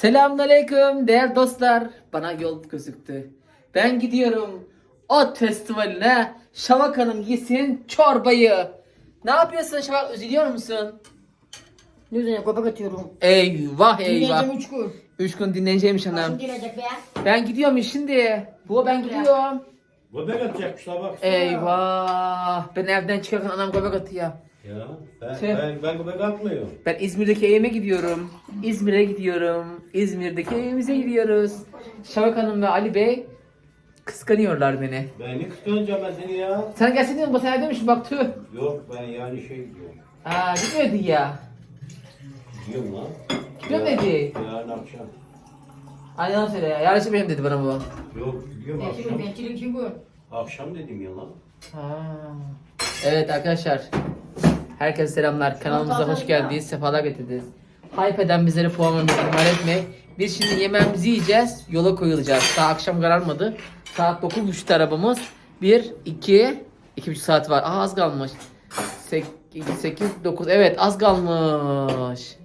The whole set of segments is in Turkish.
Selamünaleyküm değerli dostlar. Bana yol gözüktü. Ben gidiyorum ot festivaline. Şavak Hanım yesin çorbayı. Ne yapıyorsun Şavak? Üzülüyor musun? Ne üzerine köpek atıyorum. Eyvah eyvah. Dinleyeceğim üç gün. Üç gün dinleneceğimiş Başım anam. gelecek be. Ben gidiyorum şimdi. Bu ben gidiyorum. Göbek atacakmışlar bak. Eyvah. Ben evden çıkarken anam göbek atıyor. Ya ben, Tüh. ben, ben göbek atmıyorum. Ben İzmir'deki evime gidiyorum. İzmir'e gidiyorum. İzmir'deki evimize gidiyoruz. Şavak Hanım ve Ali Bey kıskanıyorlar beni. Ben ne kıskanacağım ben seni ya? Sen gelsin dedim, bu sene demiş bak tüh. Yok ben yani şey diyorum. Aa gitmedi ya. Diyorum lan. Gidiyorum Ya- dedi. Yarın akşam. Aynen söyle ya. Yarışı benim dedi bana bu. Yok gidiyorum akşam. bekçilim iki gün. Akşam dedim ya lan. Ha. Evet arkadaşlar. Herkese selamlar. Kanalımıza hoş geldiniz. Sefalar getirdiniz. Hype eden bizlere puan vermeyi ihmal etmeyin. Biz şimdi yemeğimizi yiyeceğiz. Yola koyulacağız. Daha akşam kararmadı. Saat 9.30'da arabamız. 1, 2, 2,5 saat var. Aa az kalmış. 8, 9. Evet az kalmış.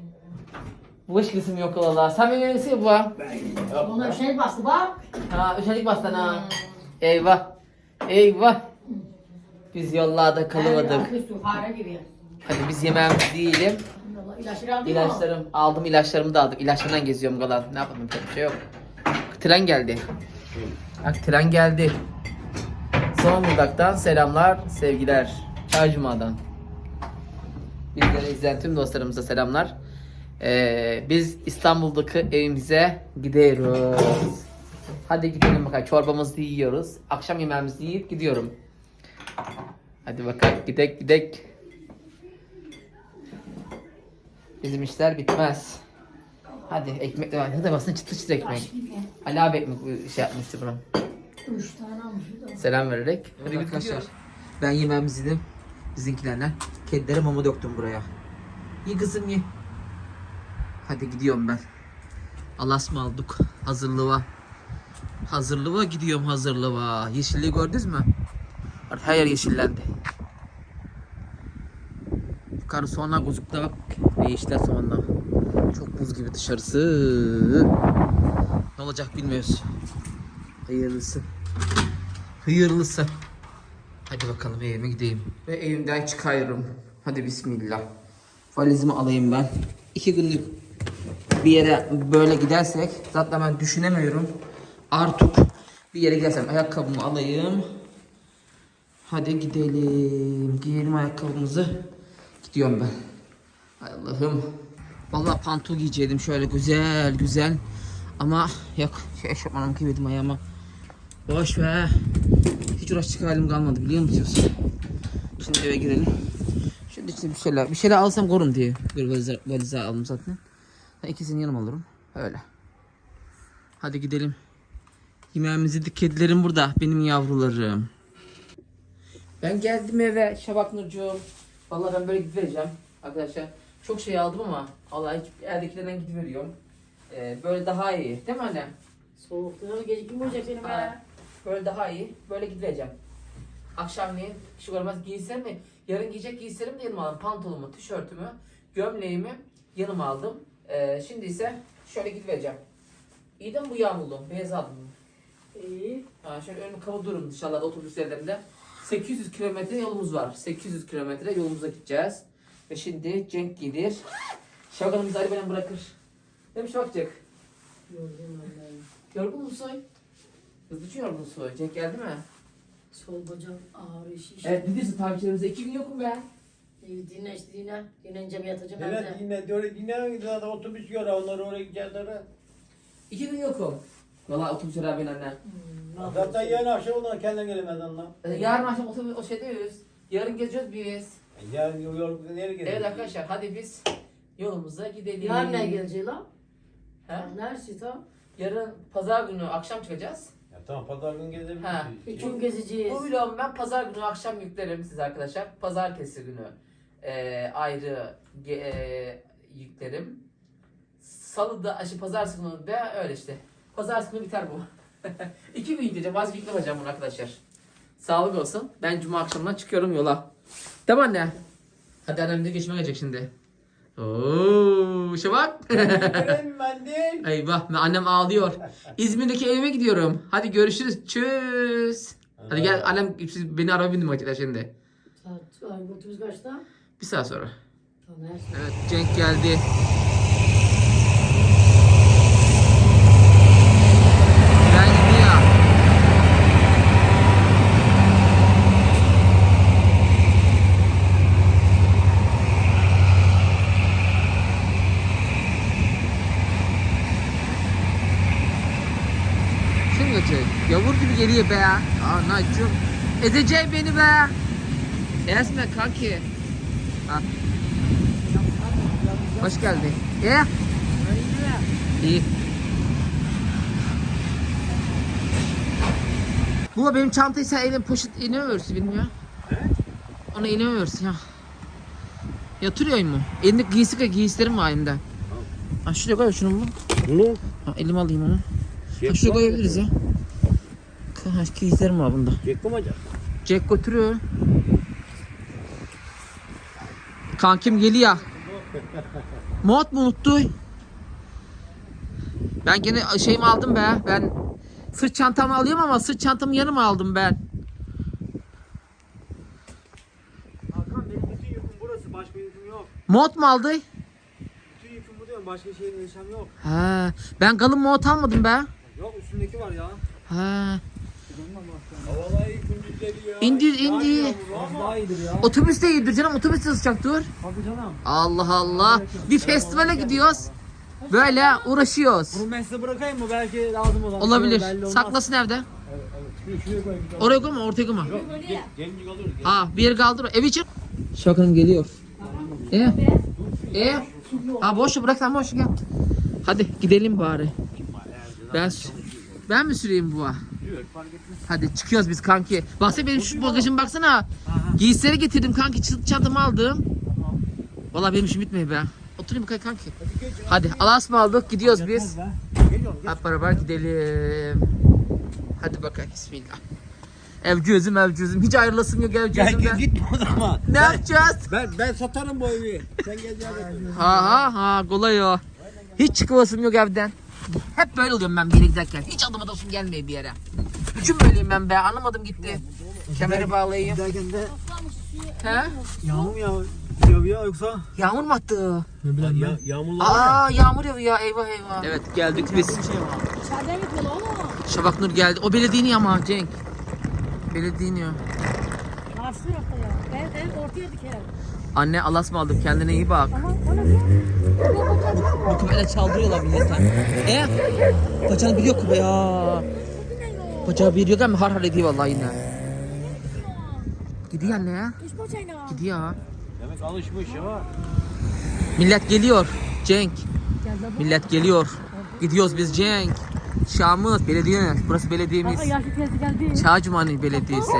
Bu iş kısım yok Allah. Sen beni neresi bu? bir şey bastı bak. Ha üşendik bastan ha. Eyvah. Eyvah. Biz yollarda kalamadık. Aküstü fare gibi. Hadi biz yemeğimizi yiyelim. İlaçları aldın mı? İlaçlarım aldım ilaçlarımı da aldım. İlaçlarından geziyorum galan. Ne yapalım yapacak bir şey yok. Tren geldi. Bak tren geldi. Zonguldak'tan selamlar, sevgiler. Çaycuma'dan. Bizleri izleyen tüm dostlarımıza selamlar. Ee, biz İstanbul'daki evimize gidiyoruz. Hadi gidelim bakalım. Çorbamızı yiyoruz. Akşam yemeğimizi yiyip gidiyorum. Hadi bakalım gidek gidek. Bizim işler bitmez. Hadi ekmek de var. Hadi basın çıtır çıtır ekmek. Ali abi ekmek şey yapmıştı buna. Üç tane almışız. Selam vererek. Hadi arkadaşlar. Ben yemeğimizi yedim. Bizimkilerle. Kedilere mama döktüm buraya. Ye kızım ye. Hadi gidiyorum ben. Allah'a ısmarladık. Hazırlığa. Hazırlığa gidiyorum hazırlığa. Yeşilliği gördünüz mü? Artık her yer yeşillendi. Yukarı sonra gözükte bak. Ne işler sonra. Çok buz gibi dışarısı. Ne olacak bilmiyoruz. Hayırlısı. Hayırlısı. Hadi bakalım evime gideyim. Ve evimden çıkıyorum. Hadi bismillah. Valizimi alayım ben. İki günlük bir yere böyle gidersek zaten ben düşünemiyorum. Artık bir yere gidersem ayakkabımı alayım. Hadi gidelim. Giyelim ayakkabımızı. Gidiyorum ben. Hay Allah'ım. Vallahi pantol giyeceydim şöyle güzel güzel. Ama yok şey eşofmanımı giymedim ayağıma. Boş ver. Hiç uğraşacak halim kalmadı biliyor musunuz? Şimdi eve girelim. Şimdi işte bir şeyler, bir şeyler alsam korum diye. Bir valize, valize aldım zaten. Ben ikisini yanıma alırım. Öyle. Hadi gidelim. Yemeğimizi yedik. Kedilerim burada. Benim yavrularım. Ben geldim eve Şabak Nurcuğum. Vallahi ben böyle gidivereceğim arkadaşlar. Çok şey aldım ama Allah hiç evdekilerden gidiveriyorum. Ee, böyle daha iyi. Değil mi anne? Soğukta gece kim olacak senin be? Ha, Böyle daha iyi. Böyle gideceğim. Akşamleyin şu görmez giysem mi? Yarın giyecek giysilerimi de yanıma aldım. Pantolonumu, tişörtümü, gömleğimi yanıma aldım. Ee, şimdi ise şöyle gideceğim. İyi de mi bu yağmurlu? Beyaz aldım. İyi. Ha, şöyle önümü kavudurum dışarıda otobüs yerlerinde. 800 kilometre yolumuz var. 800 kilometre yolumuza gideceğiz. Ve şimdi Cenk gelir. Şevkan'ın bizi arabayla bırakır. Gördüm vallahi. Yorgun musun? Hızlı için yorgun musun? Cenk geldi mi? Sol bacak ağrıyor şiş. Evet biliyorsun takipçilerimize iki gün yokum ben. İyi dinle işte dinle. Dinlenince bir yatacağım Evet evde. yine yine yine zaten otobüs gör onları oraya gidecekler. İki gün yokum. Valla otobüs beraber ben anne. Hmm, ne Zaten yapıyorsun? yarın akşam ondan kendine gelemez onlar. Ee, yarın akşam otobüs o şeydeyiz. Yarın gezeceğiz biz. Yarın yol yol nereye gelecek? Evet arkadaşlar hadi biz yolumuza gidelim. Yarın ne gelecek lan? He? Neresi tam? Yarın pazar günü akşam çıkacağız. Ya tamam pazar günü Ha. gelebiliriz. İki gün gezeceğiz. Bu vlogu ben pazar günü akşam yüklerim size arkadaşlar. Pazartesi günü e, ayrı e, yüklerim. Salıda, şey, pazartesi günü de öyle işte. Pazartesi günü biter bu. İki gün az yüklemeyeceğim bunu arkadaşlar. Sağlık olsun. Ben cuma akşamından çıkıyorum yola. Tamam anne. Hadi annem de geçime gelecek şimdi. Oo, şu bak. Eyvah annem ağlıyor. İzmir'deki evime gidiyorum. Hadi görüşürüz. Çüss. Hadi gel annem siz beni araba bindim vakitler şimdi. Saat otobüs kaçta? Bir saat sonra. Tamam şey. Evet Cenk geldi. Ben gidiyor. Kim geçecek? Yavur gibi geliyor be. Anacım. Ezecek beni be. Ezme kanki. Ha. Hoş geldin. İyi. İyi. Bu benim çantayı sen elin poşet inemiyorsun bilmiyor. Ona inemiyorsun ya. Yatırıyor mu? Elinde giysi giysilerim var elimde. Ha şuraya koy şunu mu? Bunu? Ha, elime alayım onu. Ha şuraya koyabiliriz ya. Ha, giysilerim var bunda. Mı acaba? Jack götürüyor. Kankim geliyor. Mont mu unuttu? Ben gene şeyimi aldım be. Ben sırt çantamı alıyorum ama sırt çantamı yanıma aldım ben. Hakan benim bütün yüküm burası. Başka yüküm yok. Mont mu aldı? Bütün yüküm bu diyorum. Başka şeyin yaşam yok. Ha, ben kalın mont almadım be. Yok üstündeki var ya. Ha, Havalar indir indi. Az daha iyidir ya. Otobüs de iyidir canım. Otobüs de sıcak dur. Tabii canım. Allah Allah. Bir festivale gidiyoruz. Böyle uğraşıyoruz. Bunu ben size bırakayım mı? Belki lazım olan. Olabilir. Saklasın evde. Evet, evet. Şuraya koyayım. Oraya koyma, ortaya koyma. Ha bir yere kaldır. Ev için. Şakırım geliyor. E? E? Ha boş ver, bırak sen boş gel. Hadi gidelim bari. Ben ben mi süreyim bu? Hadi çıkıyoruz biz kanki. Baksana benim şu bagajım baksana. Giysileri getirdim kanki. Çantamı aldım. Vallahi benim işim bitmiyor be. Oturayım bakayım kanki. Hadi Allah'a mı aldık? Gidiyoruz biz. Geliyorum. Hep beraber gidelim. Hadi bakalım bismillah. Evcüzüm evcüzüm. Hiç ayrılasım yok Gel evcüzümden. git gitme o zaman. Ne yapacağız? Ben ben satarım bu evi. Sen gel gel. Ha ha ha kolay o. Hiç çıkıvasım yok evden. Hep böyle oluyorum ben bir yere giderken. Hiç adım adasım gelmiyor bir yere. Üçün böyleyim ben be. Anlamadım gitti. Kemeri bağlayayım. Giderken de He? yağmur ya yağıyor yoksa Yağmur mu attı? ne bileyim Ya, ben. yağmurlar var ya. Aa yağmur yağıyor eyvah eyvah. Evet geldik biz. Şey. İçeriden yapıyorlar ama. Şabak Nur geldi. O belediyenin ama Cenk. Belediyenin ya. Karşı tarafta ya. Ben, ben ortaya dikerim. Anne Alas mı aldım kendine iyi bak. Bu küpeyle çaldırıyorlar milletten. E? Paçanı biliyor küpe ya. Paçağı biliyor ama har har ediyor vallahi yine. Gidiyor anne. Gidiyor. Demek alışmış ya. Millet geliyor. Cenk. Millet geliyor. Gidiyoruz biz Cenk. Şam'ız belediye. Burası belediyemiz. Aa, yaşlı teyze geldi. Çağcumani Belediyesi.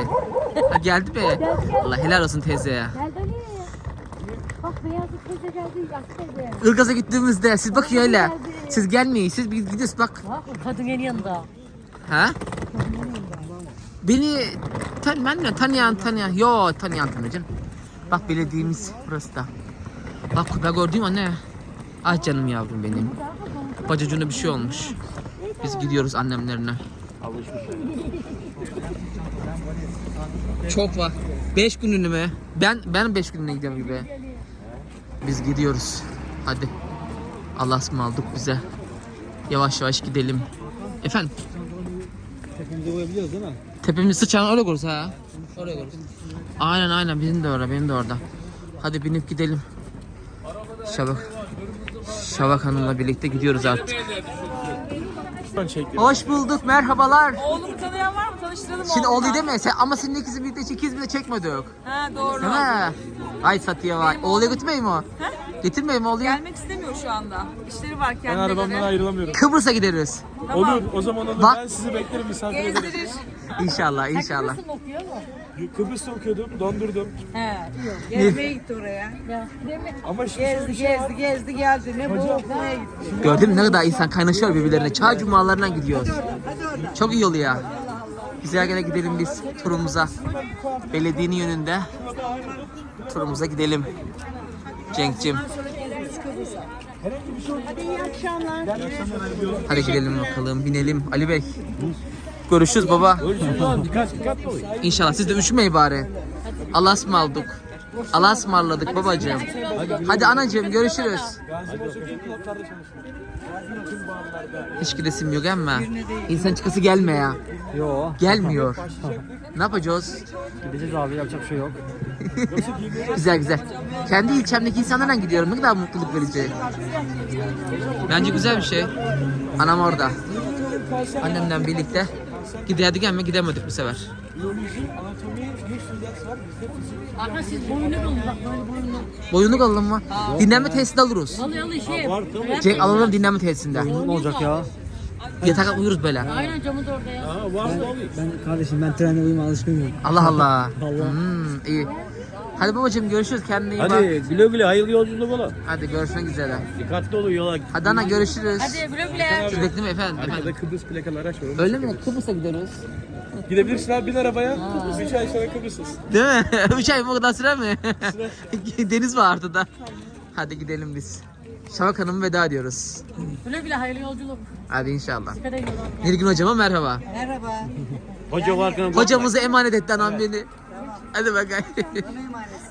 Ha, geldi be. Allah helal olsun teyze ya. Geldi Ali. Bak beyaz bir teyze geldi. Yaşlı teyze. Ilgaz'a gittiğimizde siz bakın öyle. Siz gelmeyin. Siz biz gidiyoruz bak. Bak o kadın en yanında. Ha? Beni tan ben de tanıyan tanıyan. Yo tanıyan tanıyacağım. Bak belediyemiz burası da. Bak ben gördüm anne. Ay canım yavrum benim. Bacacığına bir şey olmuş. Biz gidiyoruz annemlerine. Çok var. Beş gününü mü? Ben ben beş gününe gidiyorum gibi. Biz gidiyoruz. Hadi. Allah'a ısmarladık bize. Yavaş yavaş gidelim. Efendim? Tepemize koyabiliyoruz değil mi? Tepemiz sıçan oraya koyarız ha. Oraya koyarız. Aynen aynen benim de orada benim de orada. Hadi binip gidelim. Şabak. Şabak Hanım'la birlikte gidiyoruz artık. Hoş bulduk merhabalar. Tanıyan var mı? Tanıştıralım Şimdi oldu değil mi? Sen, ama senin ikisi birlikte ikiz bile çekmedik. Ha doğru. Değil mi? Ay Satiye vay. Oğluya götürmeyeyim o. Getirmeyeyim mi oğluya? Gelmek istemiyor şu anda. İşleri var Ben arabamdan ayrılamıyorum. Kıbrıs'a gideriz. Tamam. Olur, o zaman olur. Bak. Ben sizi beklerim, misafir ederim. Gezdirir. İnşallah inşallah. Kıbrıs'ın okuyor mu? Kıbrıs'ta okuyordum, dondurdum. He. Gezmeye gitti oraya. Mi? Ama şimdi şöyle bir Gezdi, şey var. gezdi, gezdi, geldi. Ne bu okumaya gitti. Gördün mü ne kadar insan kaynaşıyor birbirlerine. Çay cumalarına gidiyoruz. Çok iyi oluyor. Güzel gene gidelim biz turumuza. Belediyenin yönünde turumuza gidelim. Cenk'cim. Hadi iyi akşamlar. Hadi gidelim bakalım binelim Ali Bey. Görüşürüz baba. İnşallah siz de üşümeyin bari. Allah'a ısmarladık. Allah'a ısmarladık babacığım. Hadi anacığım görüşürüz. Hiç gidesim yok ama insan çıkası gelme ya. Yo. Gelmiyor. Ne yapacağız? Gideceğiz abi yapacak bir şey yok. Güzel güzel. Kendi ilçemdeki insanlarla gidiyorum. Ne kadar mutluluk verici. Bence güzel bir şey. Anam orada. Annemle birlikte giderdik ama gidemedik bu sefer. Biyoloji, anatomi, 100 ders var. Bizde fizik. Hakan siz boyunu alın bak böyle boyunu. Boyunluk alalım mı? Dinlenme tesisinde alırız. Alı alı şey. Var tamam. Cenk alalım dinlenme tesisinde. Ne olacak ya? Yatakta uyuruz böyle. Aynen camı da orada ya. Ha var da alayım. Ben kardeşim ben trende uyuma alışkınım. Allah Allah. Allah. Hmm, iyi. Hadi babacığım görüşürüz kendine iyi bak. Hadi güle güle hayırlı yolculuk ola. Hadi görüşmek üzere. Dikkatli olun yola. Hadi ana görüşürüz. Hadi güle güle. Siz bekleyin efendim. Arkada efendim. Kıbrıs plakalı araç var. Öyle mi? Kıbrıs'a gidiyoruz. Gidebilirsin abi bin arabaya. 3 ay sonra Kıbrıs'ız. Değil mi? Üç ay bu kadar sürer mi? Deniz var ortada. Hadi gidelim biz. Şavak Hanım'a veda ediyoruz. Güle güle hayırlı yolculuk. Hadi inşallah. Dikkat edin. Nilgün hocama merhaba. Merhaba. Hoca var kanım. Hocamızı emanet etti anam beni. Hadi bakalım.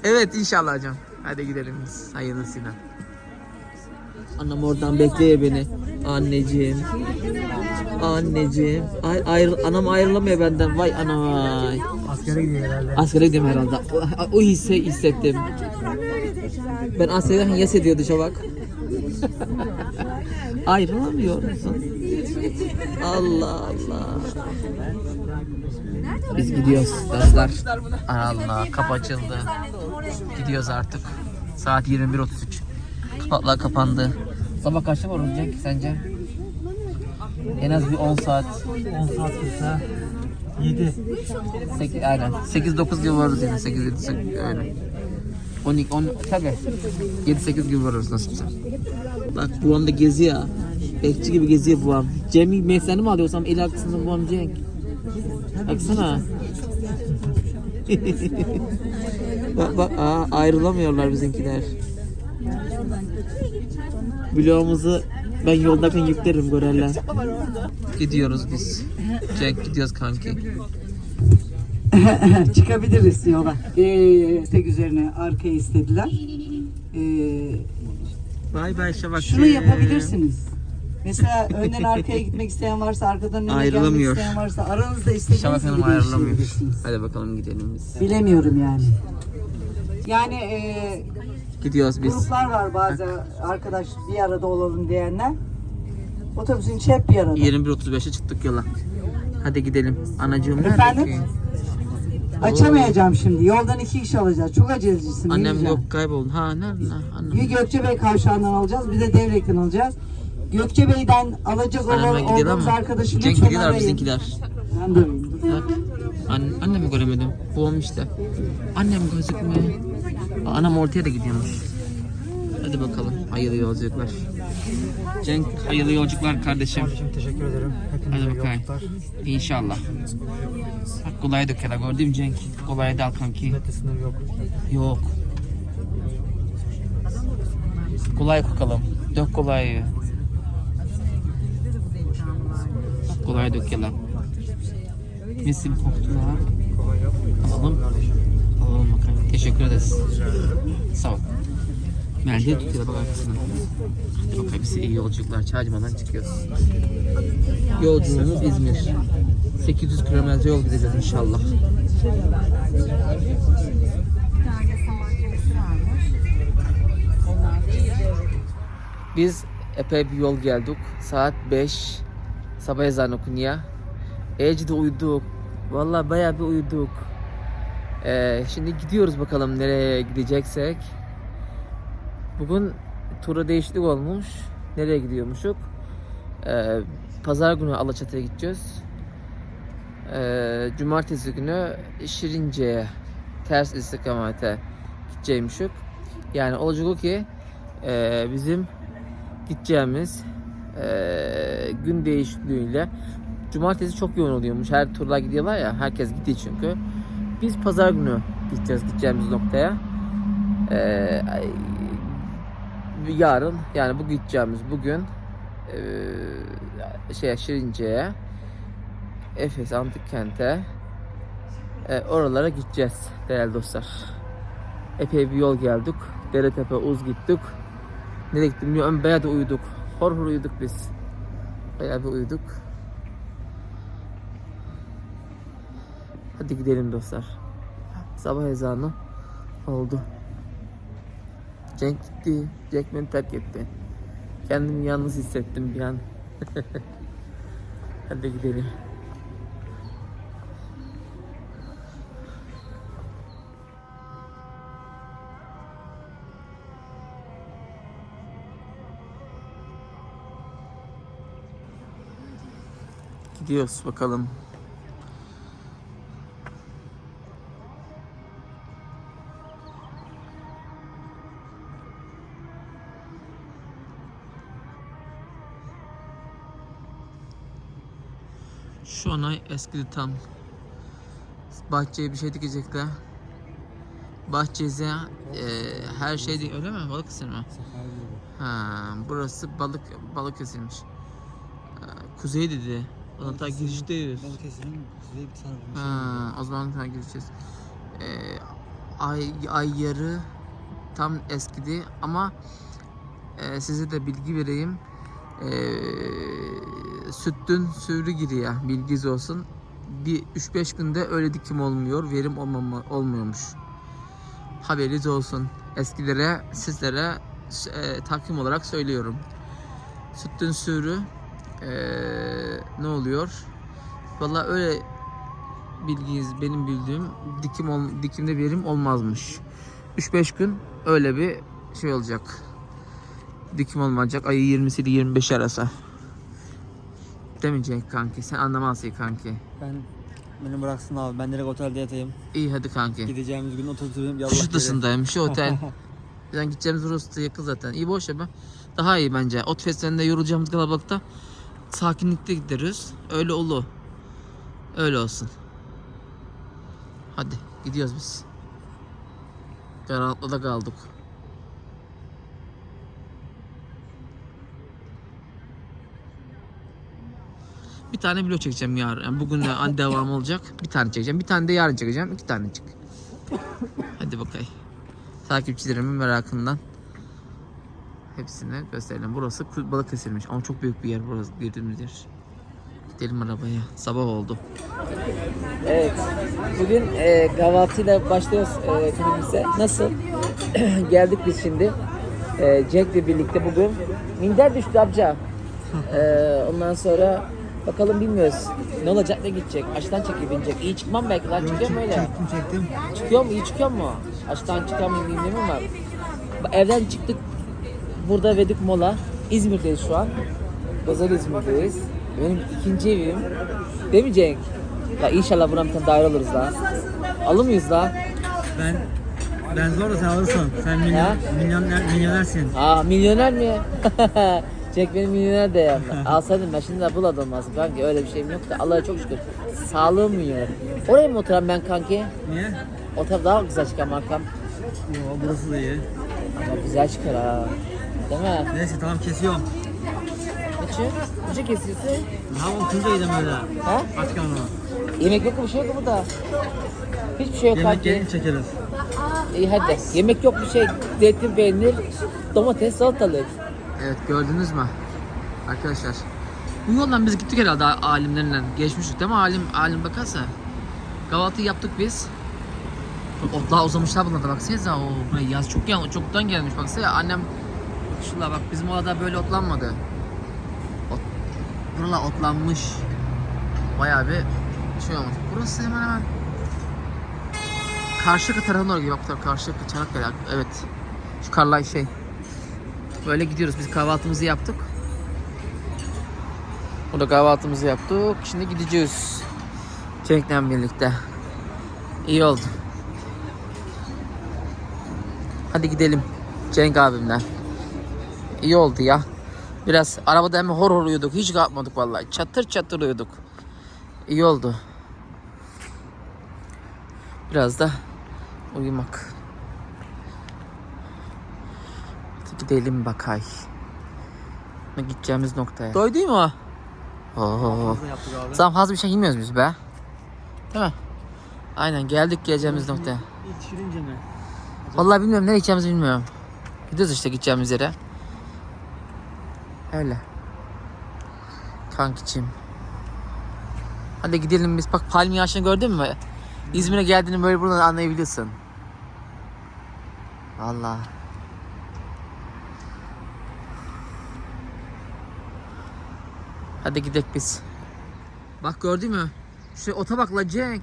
evet inşallah hocam. Hadi gidelim biz. Hayırlısıyla. Annem oradan bekliyor beni. Anneciğim. Anneciğim. Ay, ayrı, anam ayrılamıyor benden. Vay anam vay. Askere gidiyor herhalde. Askere gidiyorum herhalde. O, o hisse hissettim. Ben askerden yes ediyordu Şavak. Ayrılamıyor musun? Allah Allah. Biz gidiyoruz dostlar. Allah kapı açıldı. Gidiyoruz artık. Saat 21.33. Kapaklar kapandı. Sabah kaçta var olacak sence? En az bir 10 saat. 10 saat kırsa 7. 8, aynen. 8-9 gibi varırız yine. 8 7 8 öyle. 12 10 tabi. 7 8 gibi varırız nasipse. Bak buam da geziyor. Bekçi gibi geziyor buam. Cem mesleğini mi alıyorsam el arkasında buam Cenk. Baksana. bak bak aa, ayrılamıyorlar bizimkiler. Bloğumuzu ben yoldayken yüklerim görerler. Gidiyoruz biz. Cenk gidiyoruz kanki. çıkabiliriz yola. Ee, tek üzerine arkaya istediler. Ee, Bay bay Şabak. şunu yapabilirsiniz. Mesela önden arkaya gitmek isteyen varsa, arkadan gelmek Ayrılamıyor. isteyen varsa aranızda istediğiniz gibi Hanım ayrılamıyor. değiştirebilirsiniz. Hadi bakalım gidelim biz. Bilemiyorum yani. Yani e, Gidiyoruz biz. gruplar var bazı arkadaş bir arada olalım diyenler. Otobüsün içi hep bir arada. 21.35'e çıktık yola. Hadi gidelim. Anacığım nerede Efendim? ki? Açamayacağım şimdi. Yoldan iki kişi alacağız. Çok acelecisin. ne Annem yok kayboldu. Ha nerede? Ha, Bir annem. Gökçebey kavşağından alacağız, bir de Devrek'ten alacağız. Gökçebey'den alacak olan Annemle gidiyor olduğumuz ama. arkadaşı Cenk lütfen gidiyorlar arayın. bizimkiler. Ben. Ha? An annemi göremedim. Babam işte. Annem gözükmüyor. Anam ortaya da gidiyormuş. Hadi bakalım. Hayırlı yolculuklar. Cenk hayırlı yolculuklar kardeşim. Kardeşim teşekkür ederim. Hepinize Hadi bakayım. yolculuklar. İnşallah. Bak kolay döküyorlar gördün mü Cenk? Kolay da kanki. Sınır yok. Yok. Kolay kokalım. Dök kolayı. Kolay dökelim. Misim koktular. Alalım. Alalım bakalım. Teşekkür ederiz. Sağ ol. Melde tutuyor bak arkasına. Bakalım bize iyi yolculuklar. Çağırmadan çıkıyoruz. Yolculuğumuz İzmir. 800 kilometre yol gideceğiz inşallah. Biz epey bir yol geldik. Saat 5. Sabah ezanı okunuyor. Ece de uyuduk. Vallahi bayağı bir uyuduk. Ee, şimdi gidiyoruz bakalım nereye gideceksek. Bugün tura değişiklik olmuş. Nereye gidiyormuşuk? Ee, Pazar günü Alaçatı'ya gideceğiz. Ee, Cumartesi günü Şirince'ye ters istikamete gideceğimmişik. Yani olacak o ki e, bizim gideceğimiz e, gün değişikliğiyle Cumartesi çok yoğun oluyormuş. Her turlar gidiyorlar ya. Herkes gidiyor çünkü. Biz pazar günü gideceğiz gideceğimiz noktaya. E, yarın yani bu gideceğimiz bugün eee şey Şirince'ye Efes Antik Kent'e e, oralara gideceğiz değerli dostlar. Epey bir yol geldik. Deretepe Uz gittik. Nereye gittim bilmiyorum. Bayağı da uyuduk. Hor hor uyuduk biz. Bayağı bir uyuduk. Hadi gidelim dostlar. Sabah ezanı oldu. Cenk gitti. Cenk beni terk etti. Kendimi yalnız hissettim bir an. Hadi gidelim. Gidiyoruz bakalım. Eskidi tam. Bahçeye bir şey dikecekler. Bahçeye e, her şey değil öyle mi? Balık ısırma. Ha, burası balık balık kesilmiş. Kuzey dedi. Ona ta girişteyiz. Balıkesir'in kuzey bir tarafı. Ha, o zaman ta gireceğiz. Ee, ay ay yarı tam eskidi ama e, size de bilgi vereyim. Ee, süttün sürü giriyor. Bilginiz olsun. Bir 3-5 günde öyle dikim olmuyor. Verim olmama, olmuyormuş. Haberiniz olsun. Eskilere, sizlere e, takvim olarak söylüyorum. Süttün sürü e, ne oluyor? Vallahi öyle bilginiz benim bildiğim dikim ol, dikimde verim olmazmış. 3-5 gün öyle bir şey olacak. Dikim olmayacak. Ayı 20'si ile 25 arası. Demeyecek kanki. Sen anlamazsın kanki. Ben beni bıraksın abi. Ben direkt otelde yatayım. İyi hadi kanki. Gideceğimiz gün Şu dışındayım. Şu otel. Bizden gideceğimiz orası da yakın zaten. İyi boş ya be. Daha iyi bence. Ot festivalinde yorulacağımız kalabalıkta sakinlikte gideriz. Öyle olur. Öyle olsun. Hadi gidiyoruz biz. Karanlıkta kaldık. Bir tane video çekeceğim yarın. Yani bugün de devam olacak. Bir tane çekeceğim. Bir tane de yarın çekeceğim. İki tane çık. Hadi bakayım. Takipçilerimin merakından hepsini gösterelim. Burası Kul- Balıkesir'miş ama çok büyük bir yer burası girdiğimiz yer. Gidelim arabaya. Sabah oldu. Evet. Bugün e, kahvaltıyla başlıyoruz e, filmimize. Nasıl? Geldik biz şimdi. E, Cenk'le birlikte bugün. Minder düştü amca. E, ondan sonra bakalım bilmiyoruz. Ne olacak ne gidecek. Aşağıdan çekip binecek. İyi çıkmam belki lan çıkıyor mu öyle? Çektim çektim. Çıkıyor mu? İyi çıkıyor mu? Aşağıdan çıkan mı bilmiyorum ama. Evden çıktık. Burada verdik mola. İzmir'deyiz şu an. Özel İzmir'deyiz. Benim ikinci evim. Değil mi Cenk? La inşallah buna bir tane daire alırız la. Alır mıyız la? Ben ben zor da sen alırsın. Sen milyon, milyoner, milyonersin. Aa milyoner mi? Cenk benim milyoner de yani. Alsaydım ben şimdi de buladım lazım kanki. Öyle bir şeyim yok da Allah'a çok şükür. Sağlığım milyoner. Oraya mı oturan ben kanki? Niye? O taraf daha güzel çıkar markam. Yo burası da iyi. Ama güzel çıkar ha. Değil mi? Neyse tamam kesiyorum. Kaçı? Kaçı kesiyorsun? Yapalım kız da yedim öyle. Ha? Aç karnına. Yemek yok mu? Bir şey yok mu burada? Hiçbir şey yok Yemek kanki. gelince çekeriz. İyi hadi. Yemek yok bir şey. Zeytin, peynir, domates, salatalık. Evet gördünüz mü? Arkadaşlar. Bu yoldan biz gittik herhalde alimlerle. Geçmiştik değil mi alim? Alim bakarsa. Kahvaltı yaptık biz. Otlar uzamışlar bunlar da baksanıza. O buraya yaz çok yan, çoktan gelmiş baksana. Annem şurada bak bizim orada böyle otlanmadı. Ot, buralar otlanmış. Bayağı bir şey olmuş. Burası hemen hemen Karşıyaka tarafına doğru gidiyor. Bak Karşıyaka, Çanakkale. Evet. Şu karlay şey. Böyle gidiyoruz. Biz kahvaltımızı yaptık. Burada kahvaltımızı yaptık. Şimdi gideceğiz. Cenk'le birlikte. İyi oldu. Hadi gidelim. Cenk abimle. İyi oldu ya. Biraz arabada hemen hor hor uyuduk. Hiç kalkmadık vallahi. Çatır çatır uyuduk. İyi oldu. Biraz da uyumak. Hadi Gidelim bakay. Gideceğimiz noktaya. Doydu mu? Oo. Zaman fazla bir şey yemiyoruz biz be. Değil mi? Aynen geldik geleceğimiz noktaya. İlk şirince mi? Vallahi bilmiyorum nereye gideceğimizi bilmiyorum. Gidiyoruz işte gideceğimiz yere. Öyle. Kankiçim. Hadi gidelim biz. Bak palmiye ağaçını gördün mü? İzmir'e geldiğini böyle buradan anlayabiliyorsun. Vallahi. Hadi gidelim biz. Bak gördün mü? Şu ota bak la Cenk.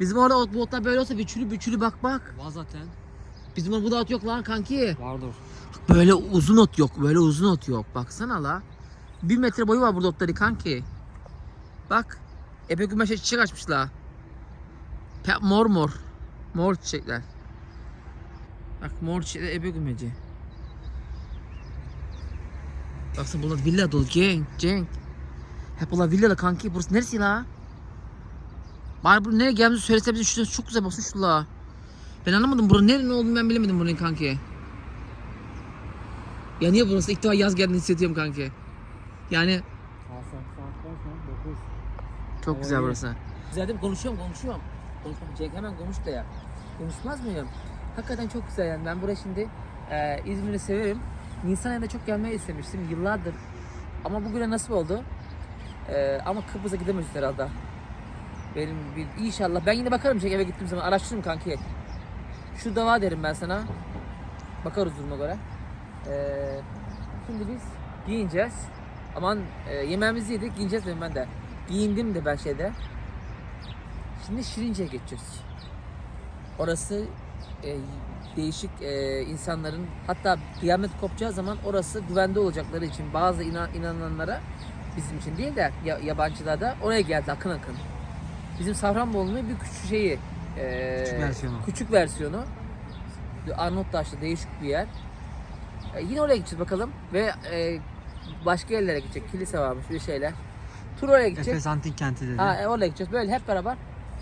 Bizim orada ot, bu otlar böyle olsa biçülü biçülü bak bak. Var zaten. Bizim orada burada ot yok lan kanki. Vardır. Böyle uzun ot yok. Böyle uzun ot yok. Baksana la. Bir metre boyu var burada otları kanki. Bak. Epey gümeşe çiçek açmış la. Pe- Mor mor. Mor çiçekler. Bak mor çiçekler ebe gümeci. Baksana burada villa dolu. Cenk, Cenk. Hep bunlar villa la kanki. Burası neresi la? Bari bu nereye geldiğimizi söylese bize şurası çok güzel baksana şu la. Ben anlamadım buranın nerenin olduğunu ben bilemedim buranın kanki. Ya niye burası ilk defa yaz geldiğini hissediyorum kanki. Yani Saat saat kaç lan? 9. çok güzel burası. Güzel değil mi? Konuşuyorum konuşuyorum. Konuşmam. Cenk hemen konuş da ya. Konuşmaz mıyım? Hakikaten çok güzel yani. Ben buraya şimdi e, İzmir'i severim. Nisan ayında çok gelmeyi istemiştim yıllardır. Ama bugüne nasip oldu. E, ama Kıbrıs'a gidemiyoruz herhalde. Benim bir inşallah ben yine bakarım Cenk eve gittiğim zaman araştırırım kanki. Şu dava derim ben sana. Bakarız duruma göre. E, şimdi biz giyineceğiz. Aman e, yemeğimizi yedik giyineceğiz dedim ben de. Giyindim de ben şeyde. Şimdi Şirince'ye geçeceğiz. Orası e, değişik e, insanların hatta kıyamet kopacağı zaman orası güvende olacakları için bazı inan, inananlara bizim için değil de ya, yabancılar da oraya geldi akın akın. Bizim Safranbolu'nun bir küçük şeyi. e, Küçük versiyonu. Küçük versiyonu. Arnavuttaş'ta değişik bir yer. E, yine oraya gideceğiz bakalım ve e, başka yerlere gidecek. Kilise varmış bir şeyler. Tur oraya gidecek. Efes Antik Kenti dedi. Ha, e, oraya gideceğiz. Böyle hep beraber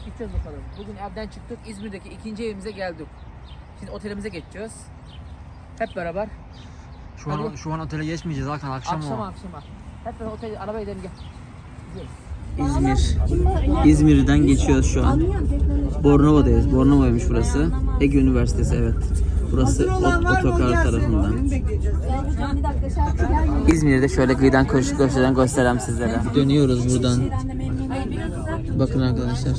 gideceğiz bakalım. Bugün evden çıktık. İzmir'deki ikinci evimize geldik. Şimdi otelimize geçeceğiz. Hep beraber. şu an hadi. şu an otele geçmeyeceğiz Hakan akşam akşama o. akşama. Hep beraber otel arabaya gidelim gel. İzmir. İzmir'den geçiyoruz şu an. Bornova'dayız. Bornova'ymış burası. Ege Üniversitesi evet. Burası ot- otokar tarafından. İzmir'de şöyle kıyıdan koşu koşudan göstereyim sizlere. Dönüyoruz buradan. Bakın arkadaşlar.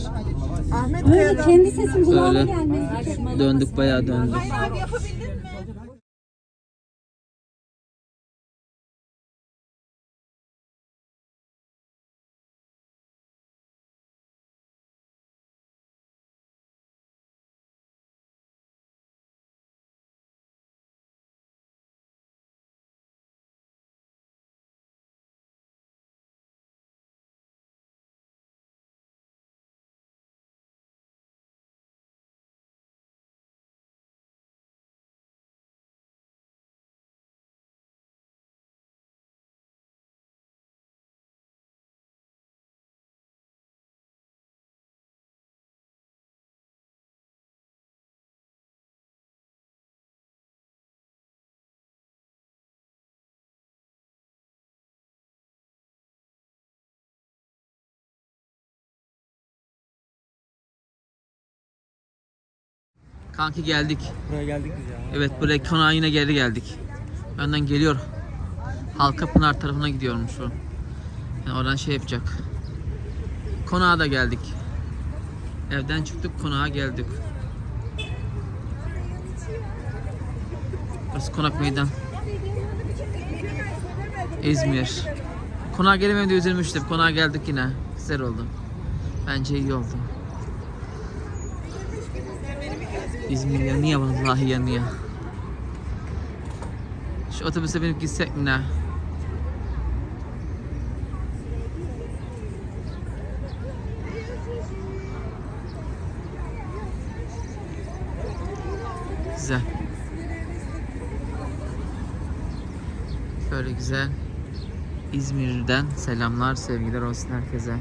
Öyle kendi sesim kulağıma Böyle. gelmez. Döndük bayağı döndük. Kanki geldik. Buraya geldik biz ya. Evet buraya konağa yine geri geldik. Önden geliyor. Halka Pınar tarafına gidiyormuş o. Yani oradan şey yapacak. Konağa da geldik. Evden çıktık konağa geldik. Burası konak meydan. İzmir. Konağa gelemem diye üzülmüştüm. Konağa geldik yine. Güzel oldu. Bence iyi oldu. İzmir yanıyor vallahi yanıyor. Şu otobüse binip gitsek mi ne? Güzel. Böyle güzel. İzmir'den selamlar, sevgiler olsun herkese.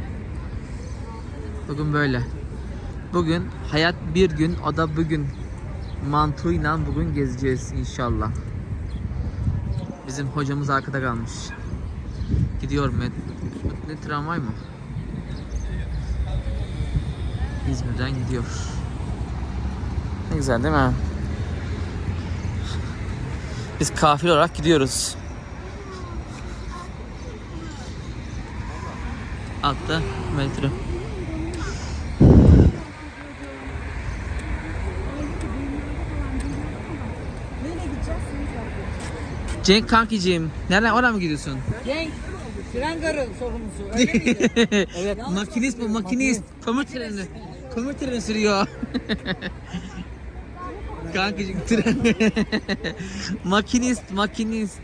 Bugün böyle. Bugün hayat bir gün, o da bugün mantığıyla bugün gezeceğiz inşallah. Bizim hocamız arkada kalmış. Gidiyor met ne tramvay mı? İzmir'den gidiyor. Ne güzel değil mi? Biz kafil olarak gidiyoruz. Altta metro. Cenk kankicim, nereden oraya mı gidiyorsun? Cenk, tren garı sorumlusu. Öyle miydi? evet, makinist bu, makinist. Kömür treni. Kömür treni sürüyor. Kankacık tren. makinist, makinist.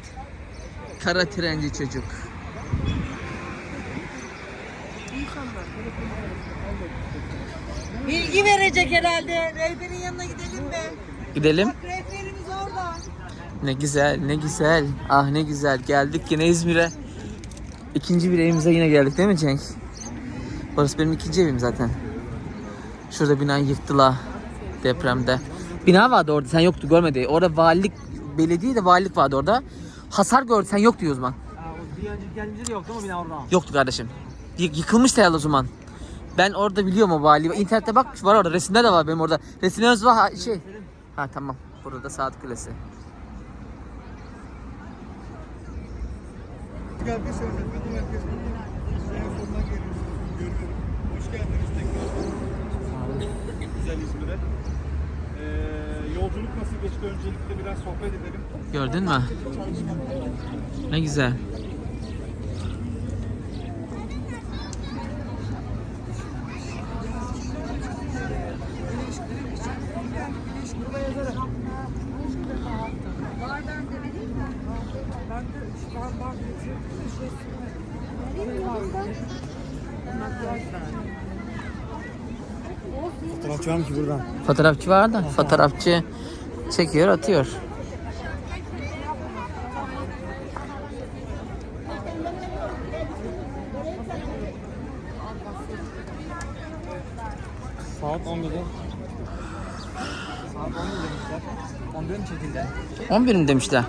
Kara trenci çocuk. Bilgi verecek herhalde. Rehberin yanına gidelim mi? Gidelim. Rehberimiz orada. Ne güzel, ne güzel. Ah ne güzel. Geldik yine İzmir'e. İkinci bir evimize yine geldik değil mi Cenk? Burası benim ikinci evim zaten. Şurada binayı yıktılar depremde. Bina vardı orada sen yoktu görmedi. Orada valilik, belediye de valilik vardı orada. Hasar gördü sen yok diyor o zaman. Ha, o bir önceki geldiğimizde de yoktu ama bina orada. Yoktu kardeşim. Y- yıkılmış herhalde o zaman. Ben orada biliyorum o vali. İnternette bak var orada. Resimler de var benim orada. Resimlerimiz var ha, şey. Ha tamam. Burada da Saat Kulesi. Herkes öyle. Bütün herkes en sonuna geliyorsunuz. Görüyorum. Hoş geldiniz tekrar. Güzel İzmir'e. Ee, yolculuk nasıl geçti? Öncelikle biraz sohbet edelim. Gördün mü? Ne güzel. Fotoğrafçı var mı ki buradan? Fotoğrafçı var da fotoğrafçı çekiyor atıyor. Saat 11'de. Saat 11 demişler. 11 mi çekildi? 11 mi demişler?